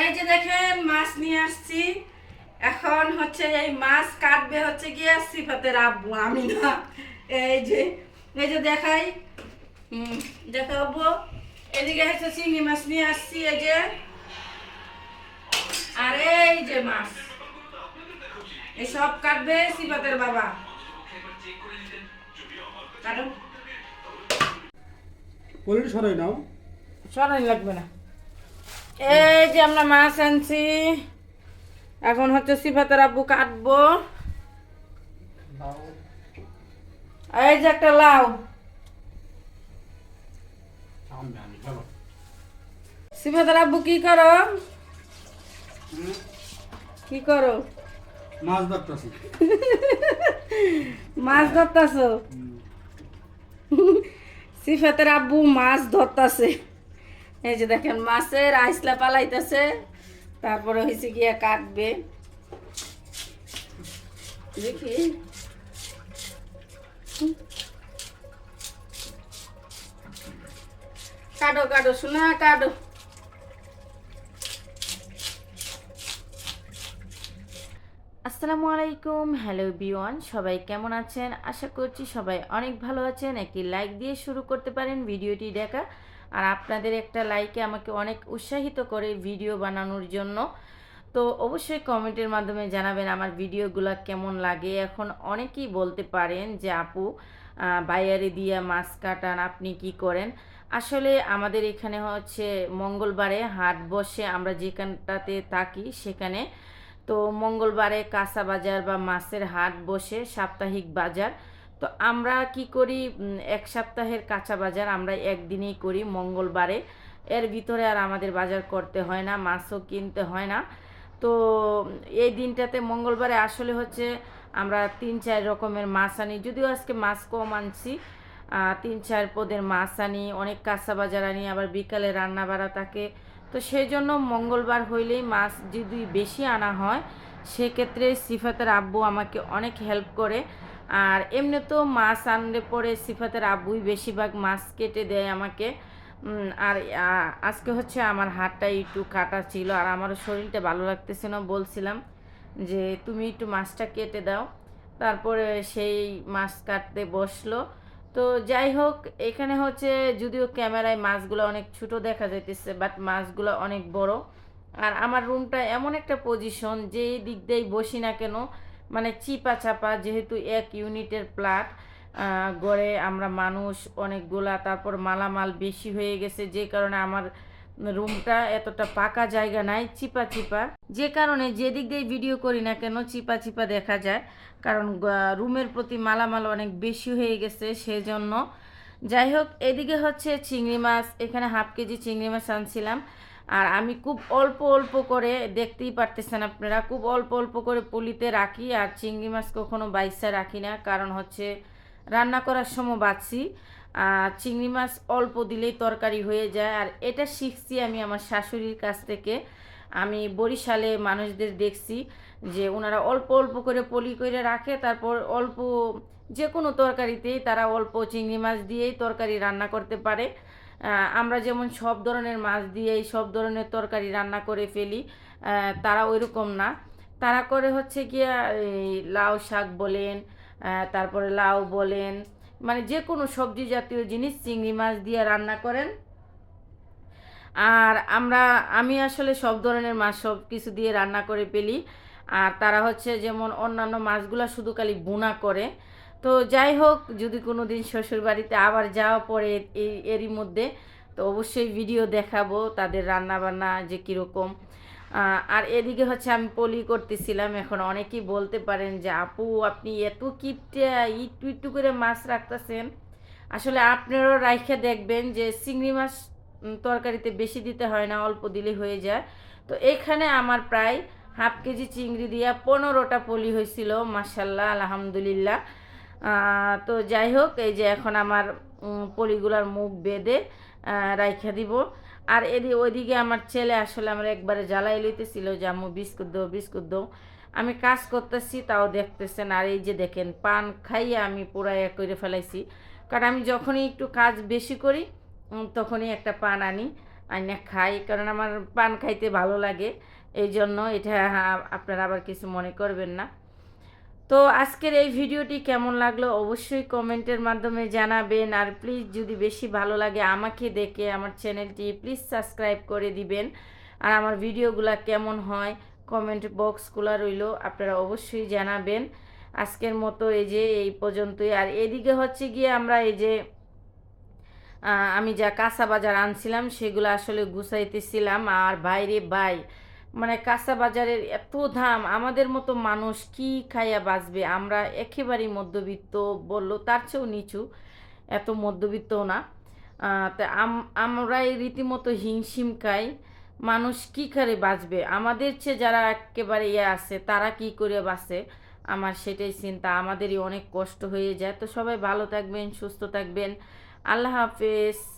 এই যে দেখেন মাছ নিয়ে আসছি। এখন হচ্ছে এই মাছ কাটবে হচ্ছে গিয়ে সিফাতের আব্বু আমি না। এই যে এই যে দেখাই। দেখাবো এদিকে হচ্ছে চিংড়ি মাছ নিয়ে আসছি এই যে। আর এই যে মাছ। এই সব কাটবে সিফাতের বাবা। কাটো। পলিটি সরাই নাও। সরাই লাগবে না। এই যে আমরা মাছ আনছি। এখন হচ্ছে সিফাতের আব্বু কাটবো। এই যে একটা লাউ। সিফাতের আব্বু কি করো? কি করো? মাছ ধরতেছি। মাছ ধরতাছো? সিফাতের আব্বু মাছ ধরতাছে। এই যে দেখেন, মাছের আইসলা পালাইতেছে। তারপরে হয়েছে গিয়া কাটবে। দেখি। কাটো কাটো শোনা কাটো। আসসালামু আলাইকুম, হ্যালো বিওয়ান, সবাই কেমন আছেন? আশা করছি সবাই অনেক ভালো আছেন। একটি লাইক দিয়ে শুরু করতে পারেন ভিডিওটি দেখা। আর আপনাদের একটা লাইকে আমাকে অনেক উৎসাহিত করে ভিডিও বানানোর জন্য। তো অবশ্যই কমেন্টের মাধ্যমে জানাবেন আমার ভিডিওগুলো কেমন লাগে। এখন অনেকেই বলতে পারেন যে, আপু বাইরে দিয়ে মাছ কাটান, আপনি কি করেন? আসলে আমাদের এখানে হচ্ছে মঙ্গলবারে হাট বসে আমরা যেখানটাতে থাকি সেখানে। তো মঙ্গলবারে কাঁচা বাজার বা মাছের হাট বসে, সাপ্তাহিক বাজার। তো আমরা কি করি? এক সপ্তাহের কাঁচা বাজার আমরা একদিনেই করি মঙ্গলবারে। এর ভিতরে আর আমাদের বাজার করতে হয় না, মাছও কিনতে হয় না। তো এই দিনটাতে মঙ্গলবারে আসলে হচ্ছে আমরা তিন, চার রকমের মাছ আনি। যদিও আজকে মাছ কম আনছি তিন, চার পদের মাছ আনি, অনেক কাঁচা বাজার আনি, আবার বিকালে রান্না বাড়া থাকে। তো সেই জন্য মঙ্গলবার হইলেই মাছ যদি বেশি আনা হয়, সেক্ষেত্রে সিফাতের আব্বু আমাকে অনেক হেল্প করে। আর এমনি তো মাছ আনলে পরে সিফাতের আব্বুই বেশিরভাগ মাছ কেটে দেয় আমাকে। আর আজকে হচ্ছে আমার হাতটা একটু কাটা ছিল আর আমারও শরীরটা ভালো লাগতেছে না বলছিলাম যে তুমি একটু মাছটা কেটে দাও। তারপরে সেই মাছ কাটতে বসল। তো যাই হোক, এখানে হচ্ছে যদিও ক্যামেরায় মাছগুলো অনেক ছোট দেখা যাইতেছে বাট মাছগুলো অনেক বড়। আর আমার রুমটা এমন একটা পজিশন যে দিক দিয়েই বসি না কেন মানে চিপা চাপা যেহেতু এক ইউনিটের প্লাট গড়ে আমরা মানুষ অনেকগুলা, তারপর মালামাল বেশি হয়ে গেছে, যে কারণে আমার রুমটা এতটা পাকা জায়গা নাই চিপা চিপা যে কারণে যেদিক দিয়ে ভিডিও করি না কেন চিপা চিপা দেখা যায়, কারণ রুমের প্রতি মালামাল অনেক বেশি হয়ে গেছে, সেজন্য। যাই হোক, এদিকে হচ্ছে চিংড়ি মাছ, এখানে হাফ কেজি চিংড়ি মাছ আনছিলাম। আর আমি খুব অল্প অল্প করে দেখতেই পারতেছেন আপনারা, খুব অল্প অল্প করে পলিতে রাখি আর চিংড়ি মাছ কখনো বাইসা রাখি না, কারণ হচ্ছে রান্না করার সময় আর চিংড়ি মাছ অল্প দিলেই তরকারি হয়ে যায়, আর এটা শিখছি আমি আমার শাশুড়ির কাছ থেকে। আমি বরিশালে মানুষদের দেখছি যে ওনারা অল্প অল্প করে পলি করে রাখে, তারপর অল্প যে কোনো তরকারিতেই তারা অল্প চিংড়ি মাছ দিয়েই তরকারি রান্না করতে পারে। আমরা যেমন সব ধরনের মাছ দিয়েই সব ধরনের তরকারি রান্না করে ফেলি তারা ওইরকম না। তারা করে হচ্ছে এই লাউ শাক বলেন তারপরে লাউ বলেন মানে যে কোনো সবজি জাতীয় জিনিস চিংড়ি মাছ দিয়ে রান্না করেন। আর আমরা, আমি আসলে সব ধরনের মাছ সব কিছু দিয়ে রান্না করে ফেলি। আর তারা হচ্ছে যেমন অন্যান্য মাছগুলো শুধু খালি বোনা করে। তো যাই হোক, যদি কোনো দিন শ্বশুরবাড়িতে আবার যাওয়া পড়ে এই এরই মধ্যে, তো অবশ্যই ভিডিও দেখাবো তাদের রান্না বান্না যে কীরকম। আর এদিকে হচ্ছে আমি পলি করতেছিলাম, এখন অনেকেই বলতে পারেন যে, আপু, আপনি এত কিপটা, একটু একটু করে মাছ রাখতেছেন। আসলে আপনারাও রাইখে দেখবেন যে, চিংড়ি মাছ তরকারিতে বেশি দিতে হয় না, অল্প দিলে হয়ে যায়। তো এখানে আমার প্রায় হাফ কেজি চিংড়ি দিয়া পনেরোটা পলি হয়েছিল মাসাল্লাহ আলহামদুলিল্লাহ। তো যাই হোক, এই যে এখন আমার পলিগুলার মুখ বেঁধে রাইখা দিব। আর এদিকে ওইদিকে আমার ছেলে আসলে আমার একবারে জ্বালাই লইতেছিল যে, আম্মু, বিস্কুট দাও বিস্কুট দাও। আমি কাজ করতেছি, তাও দেখতেছেন। আর এই যে দেখেন, পান খাইয়ে আমি পুরাই করে ফেলাইছি। কারণ আমি যখনই একটু কাজ বেশি করি তখনই একটা পান আনি, আইনা খাই। কারণ আমার পান খাইতে ভালো লাগে। এই জন্য এটা আপনারা আবার কিছু মনে করবেন না। তো আজকের এই ভিডিওটি কেমন লাগল অবশ্যই কমেন্টের মাধ্যমে জানাবেন। আর প্লিজ যদি বেশি ভালো লাগে আমাকে দেখে আমার চ্যানেলটি প্লিজ সাবস্ক্রাইব করে দিবেন। আর আমার ভিডিওগুলো কেমন হয় কমেন্ট বক্সগুলো রইল আপনারা অবশ্যই জানাবেন। আজকের মতো এই যে এই পর্যন্তই। আর এদিকে হচ্ছে গিয়ে আমরা এই যে আমি যা কাঁচা বাজার আনছিলাম সেগুলো আসলে গুছাইতেছিলাম। আর বাইরে বাই মানে কাঁচা বাজারের এত দাম, আমাদের মতো মানুষ কি খাইয়া বাঁচবে? আমরা একেবারেই মধ্যবিত্ত বলল, তার চেয়েও নিচু, এত মধ্যবিত্তও না। তা আম- আমরা এই রীতিমতো হিমশিম খাই। মানুষ কি করে বাঁচবে? আমাদের চেয়ে যারা একেবারে ইয়ে আছে, তারা কি করে বাঁচে? আমার সেটাই চিন্তা, আমাদেরই অনেক কষ্ট হয়ে যায়। তো সবাই ভালো থাকবেন, সুস্থ থাকবেন। আল্লাহ হাফেজ।